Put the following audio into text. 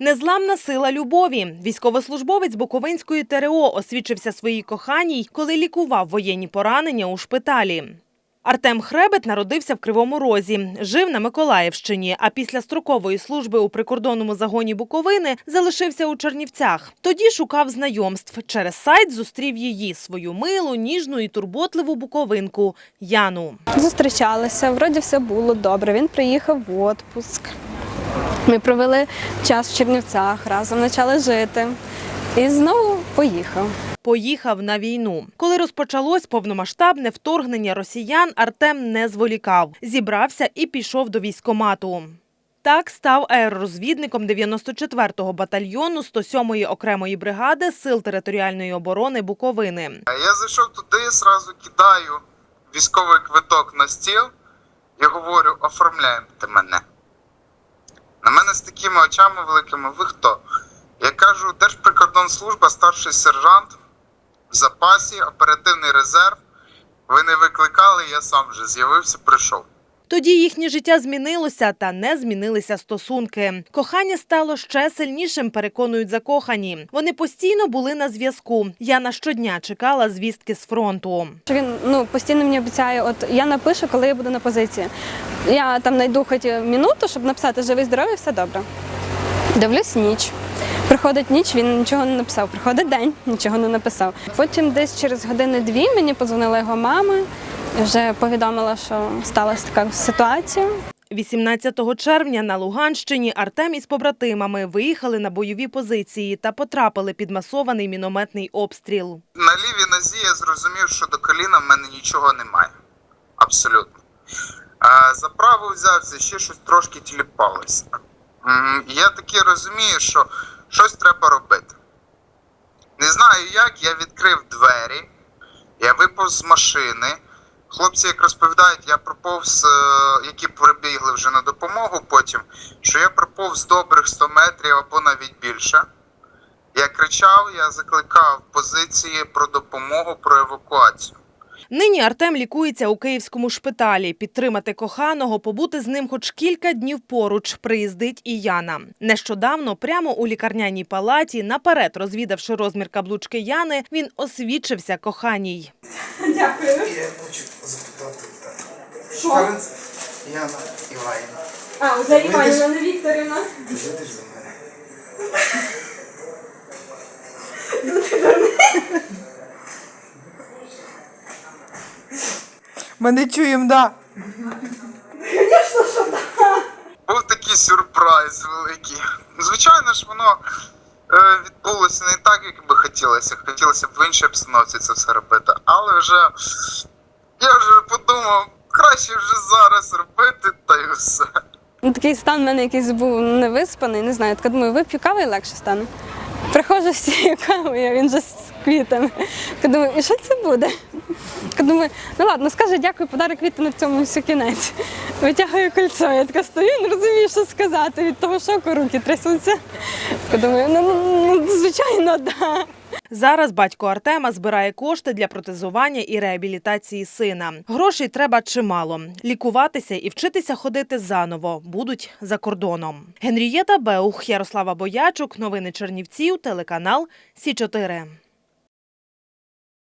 Незламна сила любові. Військовослужбовець Буковинської ТРО освідчився своїй коханій, коли лікував воєнні поранення у шпиталі. Артем Хребет народився в Кривому Розі, жив на Миколаївщині, а після строкової служби у прикордонному загоні Буковини залишився у Чернівцях. Тоді шукав знайомств. Через сайт зустрів її, свою милу, ніжну і турботливу буковинку Яну. Зустрічалися, вроді все було добре. Він приїхав в отпуск. Ми провели час в Чернівцях, разом почали жити. І знову поїхав. Поїхав на війну. Коли розпочалось повномасштабне вторгнення росіян, Артем не зволікав. Зібрався і пішов до військомату. Так став аеророзвідником 94-го батальйону 107-ї окремої бригади Сил територіальної оборони Буковини. Я зайшов туди, зразу кидаю військовий квиток на стіл і говорю, оформляєте мене. Такими очами великими, ви хто? Я кажу, Держприкордонслужба, старший сержант в запасі, оперативний резерв. Ви не викликали, я сам вже з'явився, прийшов. Тоді їхнє життя змінилося, та не змінилися стосунки. Кохання стало ще сильнішим, переконують закохані. Вони постійно були на зв'язку. Яна щодня чекала звістки з фронту. Він ну, постійно мені обіцяє, от я напишу, коли я буду на позиції. Я там знайду хоч минуту, щоб написати живий, здоровий, все добре. Дивлюсь ніч. Приходить ніч, він нічого не написав. Приходить день, нічого не написав. Потім десь через години-дві мені подзвонила його мама вже повідомила, що сталася така ситуація. 18 червня на Луганщині Артем із побратимами виїхали на бойові позиції та потрапили під масований мінометний обстріл. На лівій нозі я зрозумів, що до коліна в мене нічого немає. Абсолютно. А за праву взявся, ще щось трошки тіліпалося. Я таки розумію, що щось треба робити. Не знаю як, я відкрив двері, я виповз з машини. Хлопці, як розповідають, я проповз, е, які прибігли вже на допомогу потім, що я проповз добрих 100 метрів або навіть більше. Я кричав, я закликав позиції про допомогу, про евакуацію. Нині Артем лікується у київському шпиталі. Підтримати коханого, побути з ним хоч кілька днів поруч, приїздить і Яна. Нещодавно, прямо у лікарняній палаті, наперед розвідавши розмір каблучки Яни, він освідчився коханій. Я хочу запитати. Ференц Яна Іванівна. А, вже Іванівна, не Вікторівна. Ти за мене? Ми не чуємо, да. Був такий сюрприз великий. Звичайно ж, воно е, відбулося не так, як би хотілося. Хотілося б в іншій обстановці це все робити. Але вже я вже подумав, краще вже зараз робити, та й все. Ну, Такий стан в мене якийсь був невиспаний, не знаю. Так думаю, вип'ю кави і легше стане. Приходжу всі камою, він вже з квітами. Думаю, і що це буде? Думаю, ну ладно, скаже дякую, подари квіти на цьому все кінець. Витягую кольцо, я така стою, не розумію, що сказати. Від того шоку руки трясуться. Думаю, ну, ну звичайно, да. Зараз батько Артема збирає кошти для протезування і реабілітації сина. Грошей треба чимало. Лікуватися і вчитися ходити заново будуть за кордоном. Генрієта Беух, Ярослава Боячук, новини Чернівців, телеканал Сі 4